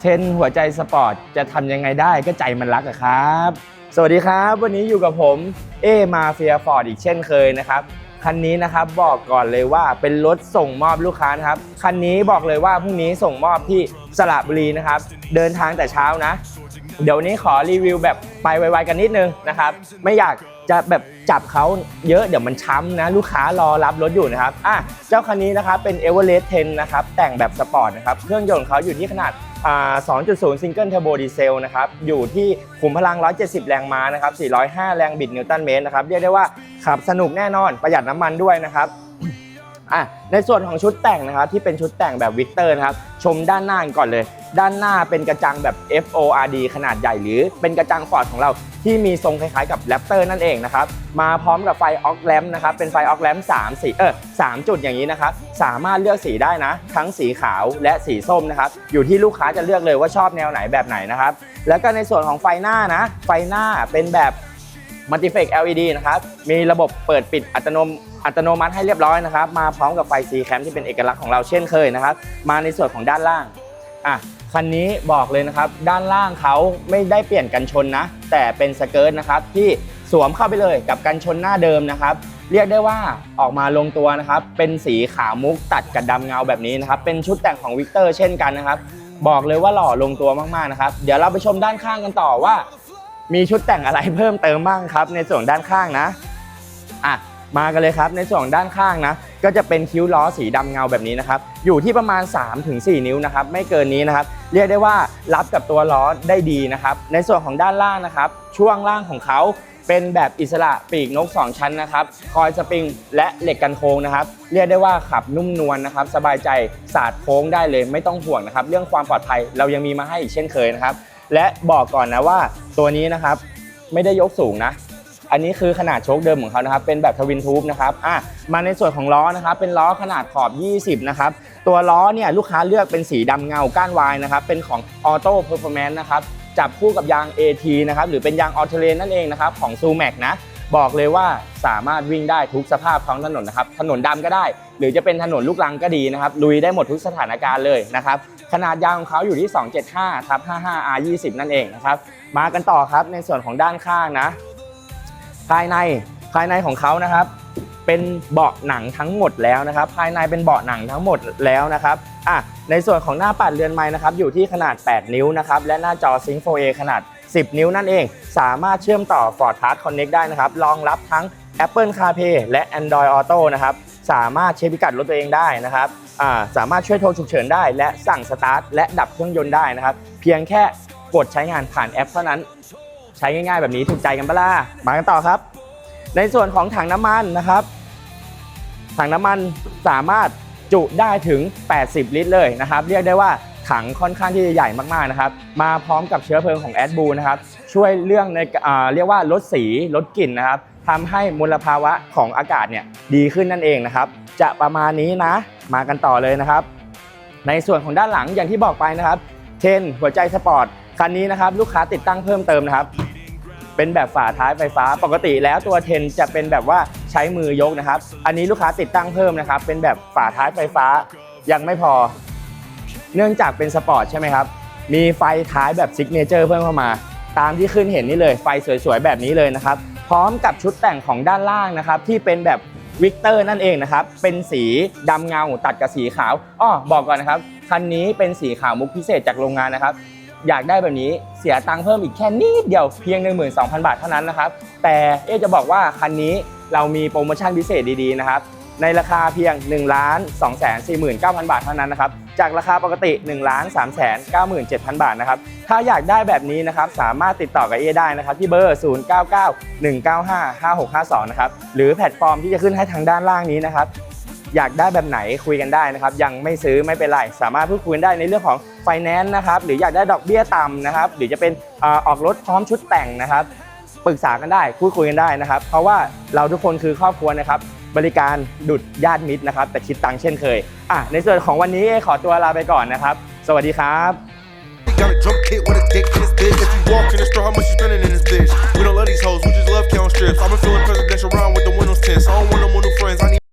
เทรนหัวใจสปอร์ตจะทำยังไงได้ก็ใจมันรักอะครับ สวัสดีครับวันนี้อยู่กับผมเอมาเฟียฟอร์ดอีกเช่นเคยนะครับคันนี้นะครับบอกก่อนเลยว่าเป็นรถส่งมอบลูกค้านะครับคันนี้บอกเลยว่าพรุ่งนี้ส่งมอบที่สระบุรีนะครับ เดินทางแต่เช้านะ เดี๋ยวนี้ขอรีวิวแบบไปไวๆกันนิดนึงนะครับ ไม่อยากจะแบบจับเขาเยอะเดี๋ยวมันช้ำนะลูกค้ารอรับรถอยู่นะครับอะเจ้าคันนี้นะครับเป็น e v e r e s t 10นะครับแต่งแบบสปอร์ตนะครับเครื่องยนต์เขาอยู่ที่ขนาด 2.0ซิงเกิลเทอร์โบดีเซลนะครับอยู่ที่ขุมพลัง 170 แรงม้านะครับ 405 แรงบิดนิวตันเมตรนะครับ เรียกได้ว่าขับสนุกแน่นอนประหยัดน้ำมันด้วยนะครับ อะในส่วนของชุดแต่งนะครับที่เป็นชุดแต่งแบบวิกเตอร์นะครับชมด้านหน้าก่อนเลย ด้านหน้าเป็นกระจังแบบ FORD ขนาดใหญ่หรือเป็นกระจังฟอร์ดของเราที่มีทรงคล้ายๆกับแรปเตอร์นั่นเองนะครับมาพร้อมกับไฟออกแลมนะครับเป็นไฟออกแลม3สีเออสามจุดอย่างนี้นะครับสามารถเลือกสีได้นะ ทั้งสีขาวและสีส้มนะครับอยู่ที่ลูกค้าจะเลือกเลยว่าชอบแนวไหนแบบไหนนะครับแล้วก็ในส่วนของไฟหน้านะ ไฟหน้าเป็นแบบ มัลติเฟก LED นะครับ มีระบบเปิดปิดอัตโนมอัตโนมัติให้เรียบร้อยนะครับ มาพร้อมกับไฟ C แคมที่เป็นเอกลักษณ์ของเราเช่นเคยนะครับ มาในส่วนของด้านล่าง อะ คันนี้บอกเลยนะครับ ด้านล่างเขาไม่ได้เปลี่ยนกันชนนะ แต่เป็นสเกิร์ตนะครับที่สวมเข้าไปเลยกับกันชนหน้าเดิมนะครับ เรียกได้ว่าออกมาลงตัวนะครับ เป็นสีขาวมุกตัดกับดำเงาแบบนี้นะครับ เป็นชุดแต่งของวิกเตอร์เช่นกันนะครับ บอกเลยว่าหล่อลงตัวมากๆนะครับ เดี๋ยวเราไปชมด้านข้างกันต่อว่า มีชุดแต่งอะไรเพิ่มเติมบ้างครับ ในส่วนด้านข้างนะอะมากันเลยครับในส่วนด้านข้างนะ ก็จะเป็นคิ้วล้อสีดำเงาแบบนี้นะครับ อยู่ที่ประมาณ 3-4 นิ้วนะครับ ไม่เกินนี้นะครับ เรียกได้ว่ารับกับตัวล้อได้ดีนะครับ ในส่วนของด้านล่างนะครับ ช่วงล่างของเขาเป็นแบบอิสระปีกนก 2 ชั้นนะครับ คอยสปริงและเหล็กกันโค้งนะครับ เรียกได้ว่าขับนุ่มนวลนะครับ สบายใจสาดโค้งได้เลยไม่ต้องห่วงนะครับ เรื่องความปลอดภัยเรายังมีมาให้อีกเช่นเคยนะครับ และบอกก่อนนะว่าตัวนี้นะครับไม่ได้ยกสูงนะ อันนี้คือขนาดโชคเดิมของเขานะครับ เป็นแบบทวินทูบนะครับอะมาในส่วนของล้อนะครับ เป็นล้อขนาดขอบ 20 นะครับ ตัวล้อเนี่ยลูกค้าเลือกเป็นสีดำเงาก้านวายนะครับ เป็นของออโต้เพอร์ฟอร์แมนซ์นะครับ จับคู่กับยาง AT นะครับ หรือเป็นยางออเทเลนนั่นเองนะครับ ของซูแม็กนะ บอกเลยว่าสามารถวิ่งได้ทุกสภาพท้องถนนนะครับ ถนนดำก็ได้ หรือจะเป็นถนนลูกรังก็ดีนะครับ ลุยได้หมดทุกสถานการณ์เลยนะครับ ขนาดยางของเขาอยู่ที่ 275ทับ55 R 20 นั่นเองนะครับ มากันต่อครับในส่วนของด้านข้างนะ ภายในภายในของเขานะครับ เป็นเบาะหนังทั้งหมดแล้วนะครับ ภายในเป็นเบาะหนังทั้งหมดแล้วนะครับอะในส่วนของหน้าปัดเรือนไม้นะครับอยู่ที่ขนาด 8 นิ้วนะครับและหน้าจอ Sync 4A ขนาด 10 นิ้วนั่นเอง สามารถเชื่อมต่อ Ford Pass Connect ได้นะครับ รองรับทั้ง Apple CarPlay และ Android Auto นะครับ สามารถเช็คพิกัดรถตัวเองได้นะครับาสามารถช่วยโทรฉุกเฉินได้ และสั่งสตาร์ทและดับเครื่องยนต์ได้นะครับ เพียงแค่กดใช้งานผ่านแอปเท่านั้น ใช้ง่ายๆแบบนี้ถูกใจกันปะล่ะมากันต่อครับ ในส่วนของถังน้ำมันนะครับ ถังน้ำมันสามารถจุได้ถึง 80 ลิตรเลยนะครับ เรียกได้ว่า ถังค่อนข้างที่จะใหญ่มากๆนะครับ มาพร้อมกับเชื้อเพลิงของแอดบูนะครับช่วยเรื่องในอ่าเรียกว่าลดสีลดกลิ่นนะครับทำให้มลภาวะของอากาศเนี่ยดีขึ้นนั่นเองนะครับ จะประมาณนี้นะ มากันต่อเลยนะครับ ในส่วนของด้านหลังอย่างที่บอกไปนะครับเทนหัวใจสปอร์ตคันนี้นะครับลูกค้าติดตั้งเพิ่มเติมนะครับเป็นแบบฝาท้ายไฟฟ้าปกติแล้วตัวเทนจะเป็นแบบว่าใช้มือยกนะครับ อันนี้ลูกค้าติดตั้งเพิ่มนะครับ เป็นแบบฝาท้ายไฟฟ้ายังไม่พอ เนื่องจากเป็นสปอร์ตใช่ไหมครับ มีไฟท้ายแบบซิกเนเจอร์เพิ่มเข้ามา ตามที่ขึ้นเห็นนี่เลย ไฟสวยๆ แบบนี้เลยนะครับ พร้อมกับชุดแต่งของด้านล่างนะครับ ที่เป็นแบบวิกเตอร์นั่นเองนะครับ เป็นสีดำเงาตัดกับสีขาวอ้อบอกก่อนนะครับ คันนี้เป็นสีขาวมุกพิเศษจากโรงงานนะครับ อยากได้แบบนี้เสียตังค์เพิ่มอีกแค่นิดเดียวเพียง 12,000 บาทเท่านั้นนะครับ แต่เอ๊จะบอกว่าคันนี้เรามีโปรโมชั่นพิเศษดีๆนะครับ ในราคาเพียง1 2 4 9 0 0 0 บาทเท่านั้นนะครับ จากราคาปกติ1 3 9 7 0 0 0 บาทนะครับ ถ้าอยากได้แบบนี้นะครับ สามารถติดต่อกับเอได้นะครับ ที่เบอร์ 0 9 9 1 9 5 5 6 5 2 นะครับ หรือแพลตฟอร์มที่จะขึ้นให้ทางด้านล่างนี้นะครับอยากได้แบบไหนคุยกันได้นะครับ ยังไม่ซื้อไม่เป็นไร สามารถพูดคุยกันได้ในเรื่องของไฟแนนซ์นะครับ หรืออยากได้ดอกเบี้ยต่ำนะครับ หรือจะเป็นอออกรถพร้อมชุดแต่งนะครับ ปรึกษากันได้พูดคุยกันได้นะครับ เพราะว่าเราทุกคนคือครอบครัวนะครับ บริการดุดญาติมิตรนะครับ แต่คิดตังค์เช่นเคยอะในส่วนของวันนี้เอขอตัวลาไปก่อนนะครับ สวัสดีครับ Got a drunk kid with a dick in his bitch. If you walk in the store, how much you spending in this bitch? We don't love these hoes, we just love count strips. I've been feeling presidential round with the windows tints. I don't want no more new friends. I need